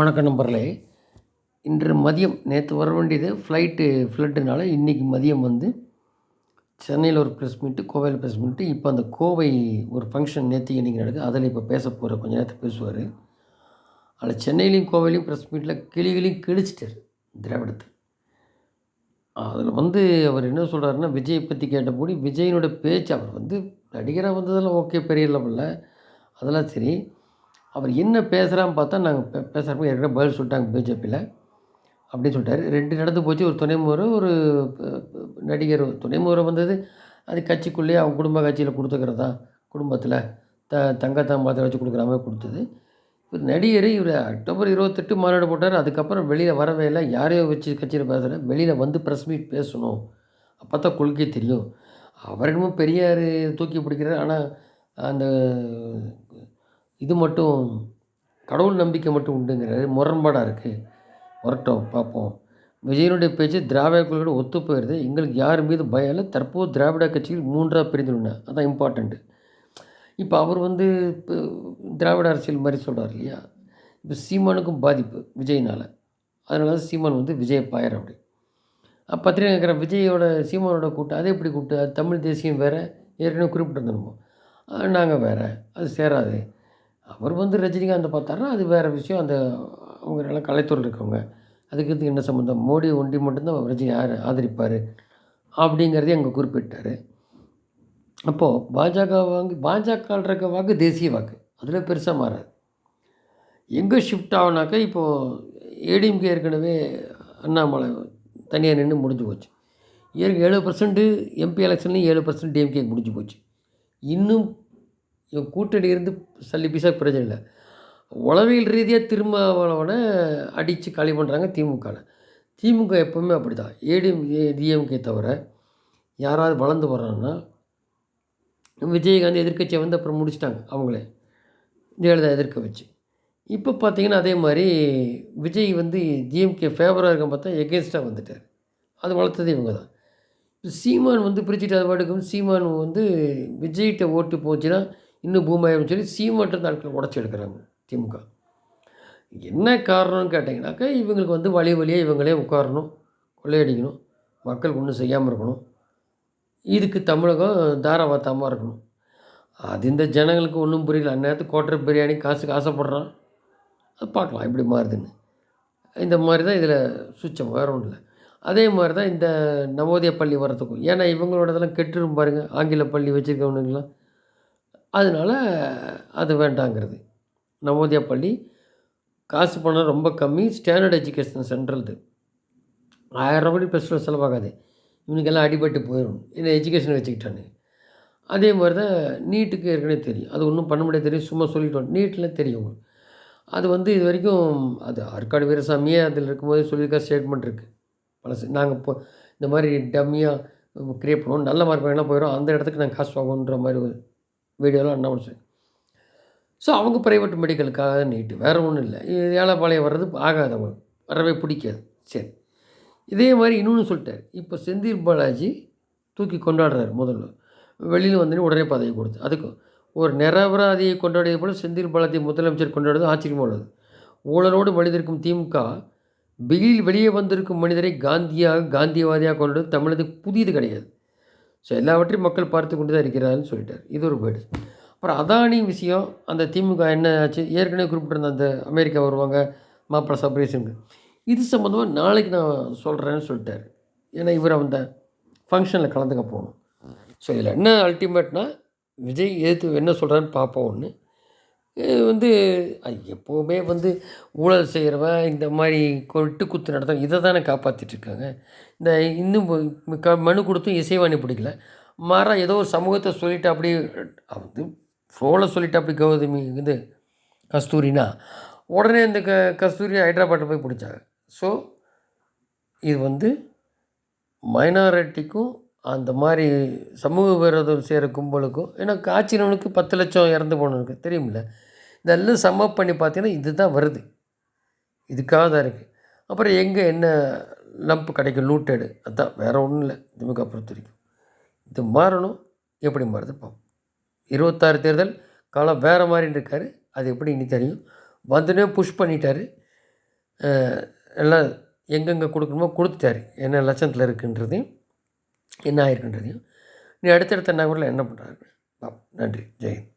வணக்கம் நம்பர்களே இன்று மதியம் நேற்று வர வேண்டியது ஃப்ளைட்டு ஃப்ளட்டுனால இன்றைக்கி மதியம் வந்து சென்னையில் ஒரு ப்ரெஸ் மீட்டு கோவையில் ப்ரெஸ் மீட்டு இப்போ அந்த கோவை ஒரு ஃபங்க்ஷன் நேற்று இன்றைக்கி நடக்குது. அதில் இப்போ பேச போகிற கொஞ்ச நேரத்தில் பேசுவார். அதில் சென்னையிலையும் கோவையிலையும் ப்ரெஸ் மீட்டில் கிளிகளையும் கிழிச்சிட்டார் திராவிடத்தை. அதில் வந்து அவர் என்ன சொல்கிறாருன்னா விஜயை பற்றி கேட்டபோது விஜயனோட பேச்சு அவர் வந்து நடிகராக வந்ததெல்லாம் ஓகே பெரிய லெவலில் அதெல்லாம் சரி. அவர் என்ன பேசுகிறான்னு பார்த்தா நாங்கள் பே பேசுகிறப்ப ஏற்கனவே பதில் சொல்லிட்டாங்க பிஜேபியில். அப்படின்னு சொல்லிட்டாரு. ரெண்டு நடந்து போச்சு. ஒரு துணை முறை ஒரு நடிகர் துணை முறை வந்தது. அது கட்சிக்குள்ளேயே அவங்க குடும்ப கட்சியில் கொடுத்துக்கிறதா? குடும்பத்தில் த தங்கத்தாம்பாத்தை வச்சு கொடுக்குற மாதிரி கொடுத்தது. இவர் நடிகர் இவர் அக்டோபர் இருபத்தெட்டு மாநாடு போட்டார். அதுக்கப்புறம் வெளியில் வரவே இல்லை. யாரையோ வச்சு கட்சியில் பேசுகிறேன் வெளியில் வந்து ப்ரெஸ் மீட் பேசணும். அப்போ தான் கொள்கை தெரியும். அவர் என்னமோ பெரியார் தூக்கி பிடிக்கிறார். ஆனால் அந்த இது மட்டும் கடவுள் நம்பிக்கை மட்டும் உண்டுங்கிறது முரண்பாடாக இருக்குது வரட்டும் பார்ப்போம். விஜயனுடைய பேச்சு திராவிட கொள்கையோடு ஒத்து போயிடுது எங்களுக்கு யார் மீது பயம் இல்லை. தற்போது திராவிட கட்சிகள் மூன்றாக பிரிந்துள்ளன. அதான் இம்பார்ட்டண்ட்டு இப்போ அவர் வந்து இப்போ திராவிட அரசியல் மாதிரி சொல்கிறார் இல்லையா? இப்போ சீமானுக்கும் பாதிப்பு விஜய்னால். அதனால தான் சீமான் வந்து விஜய் பாயர் அப்படி. பத்திரிகை கேட்குற விஜயோட சீமானோட கூட்டம் அதை எப்படி கூப்பிட்டு? அது தமிழ் தேசியம் வேறு. ஏற்கனவே குறிப்பிட்டிருந்தோமோ நாங்கள் வேறு. அது சேராது. அவர் வந்து ரஜினிகாந்தை பார்த்தாருன்னா அது வேறு விஷயம். அந்த அவங்க நல்லா கலைத்துறை இருக்கவங்க. அதுக்கு இதுக்கு என்ன சம்மந்தம் மோடி ஒண்டி மட்டும்தான் ரஜினி யார் ஆதரிப்பார் அப்படிங்கிறதையும் அங்கே குறிப்பிட்டார். அப்போது பாஜக வாங்கி பாஜக இருக்க வாக்கு தேசிய வாக்கு. அதில் பெருசாக மாறாது. எங்கே ஷிஃப்ட் ஆகுனாக்கா இப்போது ஏடிஎம்கே ஏற்கனவே அண்ணாமலை தனியாக நின்று முடிஞ்சு போச்சு. ஏற்க ஏழு பர்சன்ட்டு எம்பி எலெக்ஷன்லேயும் ஏழு பர்சன்ட் டிஎம்கே முடிஞ்சு போச்சு. இன்னும் இவன் கூட்டணி இருந்து சல்லி பீஸாக பிரச்சனை இல்லை. உளவியல் ரீதியாக திருமாவளவனை அடித்து காலி பண்ணுறாங்க திமுகவில் திமுக எப்போவுமே அப்படி தான் ஏடிஎம் டிஎம்கே தவிர யாராவது வளர்ந்து வர்றாங்கன்னா விஜயகாந்த் எதிர்க்கட்சியை வந்து அப்புறம் முடிச்சிட்டாங்க அவங்களே. ஜெயலலிதா எதிர்க்க வச்சு. இப்போ பார்த்தீங்கன்னா அதே மாதிரி விஜய் வந்து டிஎம்கே ஃபேவராக இருக்க பார்த்தா எகேன்ஸ்டாக வந்துட்டார். அது வளர்த்தது இவங்க தான் இப்போ சீமான் வந்து பிரிச்சுட்டு அது பாட்டுக்கு சீமான் வந்து விஜய்கிட்ட ஓட்டு போச்சுன்னா இன்னும் பூமாயிரம் சொல்லி சீமான்ட்டு நாட்கள் உடச்சி எடுக்கிறாங்க திமுக. என்ன காரணம்னு கேட்டிங்கனாக்கா இவங்களுக்கு வந்து வழி வழியாக இவங்களே உட்காரணும் கொள்ளையடிக்கணும் மக்களுக்கு ஒன்றும் செய்யாமல் இருக்கணும். இதுக்கு தமிழகம் தாராவாத்தமாக இருக்கணும். அது இந்த ஜனங்களுக்கு ஒன்றும் புரியல. அந்நேரத்துக்கு கோட்டர் பிரியாணி காசுக்கு ஆசைப்படுறான் அது பார்க்கலாம் எப்படி மாறுதுன்னு. இந்த மாதிரி தான் இதில் சுச்சம் வேறு ஒன்றும் இல்லை. அதே மாதிரி தான் இந்த நவோதய பள்ளி வரத்துக்கும் ஏன்னா இவங்களோடதெல்லாம் கெட்டுரும் பாருங்கள் ஆங்கில பள்ளி வச்சுருக்கவனுங்களாம் அதனால் அது வேண்டாங்கிறது. நவோதயா பள்ளி காசு பணம் ரொம்ப கம்மி ஸ்டாண்டர்ட் எஜுகேஷன் சென்ட்ரல்து ஆயிரம் மணி ப்ளஸ் டூ செலவாகாது. இவனுக்கெல்லாம் அடிபட்டு போயிடும் இல்லை எஜுகேஷன் வச்சுக்கிட்டானு. அதே மாதிரி தான் நீட்டுக்கு ஏற்கனவே தெரியும். அது ஒன்றும் பண்ண முடியாது தெரியும். சும்மா சொல்லிட்டோம். நீட்டில் தெரியும் அது வந்து இது வரைக்கும் அது ஆற்காடு வீரசாமியே அதில் இருக்கும்போது சொல்லியிருக்க ஸ்டேட்மெண்ட் இருக்குது பழசு நாங்கள் இப்போ இந்த மாதிரி டம்மியாக கிரியேட் பண்ணுவோம். நல்ல மார்க் வேணால் போயிடும் அந்த இடத்துக்கு நாங்கள் காசு வாங்குன்ற மாதிரி ஒரு வீடியோலாம் அனௌன்ஸ் ஸோ அவங்க ப்ரைவேட் மெடிக்கலுக்காக நீட்டு. வேறு ஒன்றும் இல்லை. இது ஏழைப்பாளையம் வர்றது ஆகாது அவங்களுக்கு. வரவே பிடிக்காது. சரி. இதே மாதிரி இன்னொன்று சொல்லிட்டார். இப்போ செந்தில் பாலாஜி தூக்கி கொண்டாடுறாரு முதல்ல. வெளியில் வந்தோடனே உடனே பதவி கொடுத்து. அதுக்கும் ஒரு நிரபராதியை கொண்டாடியது போல் செந்தில் பாலாஜி முதலமைச்சர் கொண்டாடுவது ஆச்சரியமாக உள்ளது. ஊழலோடு மனிதருக்கும் திமுக வெளியில் வெளியே வந்திருக்கும் மனிதரை காந்தியாக காந்தியவாதியாக கொண்டது தமிழது புதியது கிடையாது. ஸோ எல்லாவற்றையும் மக்கள் பார்த்து கொண்டு தான் இருக்கிறாருன்னு சொல்லிட்டார். இது ஒரு பேடு அப்புறம் அதானி விஷயம் அந்த திமுக என்ன ஆச்சு? ஏற்கனவே குறிப்பிட்டிருந்த அந்த அமெரிக்கா வருவாங்க மாப்பிள சப்ரேஷனுக்கு இது சம்மந்தமாக நாளைக்கு நான் சொல்கிறேன்னு சொல்லிட்டார். ஏன்னா இவர் அந்த ஃபங்க்ஷனில் கலந்துக்க போகணும். ஸோ இதில் என்ன அல்டிமேட்னா விஜய் எதிர்த்து என்ன சொல்கிறான்னு பார்ப்போம் ஒன்று வந்து எப்போவுமே வந்து ஊழல் செய்கிறவன் இந்த மாதிரி கொட்டு குத்து நடத்த இதை தானே காப்பாற்றிட்டு இருக்காங்க இந்த இன்னும் க மனு கொடுத்தும் இசைவாணி பிடிக்கல. மாறா ஏதோ ஒரு சமூகத்தை சொல்லிட்டு அப்படி வந்து ஃப்ளோவில் சொல்லிட்டு அப்படி கௌதமி இது கஸ்தூரினா உடனே இந்த க கஸ்தூரி ஹைதராபாத்தில் போய் பிடிச்சாங்க. ஸோ இது வந்து மைனாரிட்டிக்கும் அந்த மாதிரி சமூக விரோதம் செய்கிற கும்பலுக்கும் ஏன்னா காய்ச்சினவனுக்கு பத்து லட்சம் இறந்து போனவனுக்கு தெரியுமில்ல இதெல்லாம் சம் அப் பண்ணி பார்த்தீங்கன்னா இது தான் வருது. இதுக்காக தான் இருக்குது அப்புறம் எங்கே என்ன லம்ப் கிடைக்கும்? லூட்டடு அதுதான் வேறு ஒன்றும் இல்லை. திமுக பொறுத்த வரைக்கும். இது மாறணும். எப்படி மாறுது பார்ப்போம் இருபத்தாறு தேர்தல் காலம் வேறு மாதிரி இருக்கார். அது எப்படி இனி தெரியும்? வந்தனே புஷ் பண்ணிட்டார். எல்லாம் எங்கெங்கே கொடுக்கணுமோ கொடுத்துட்டாரு. என்ன லட்சணத்தில் இருக்குன்றதையும் என்ன ஆயிருக்குன்றதையும். நீ அடுத்தடுத்த நகரில் என்ன பண்ணுறாரு நன்றி. ஜெயந்த்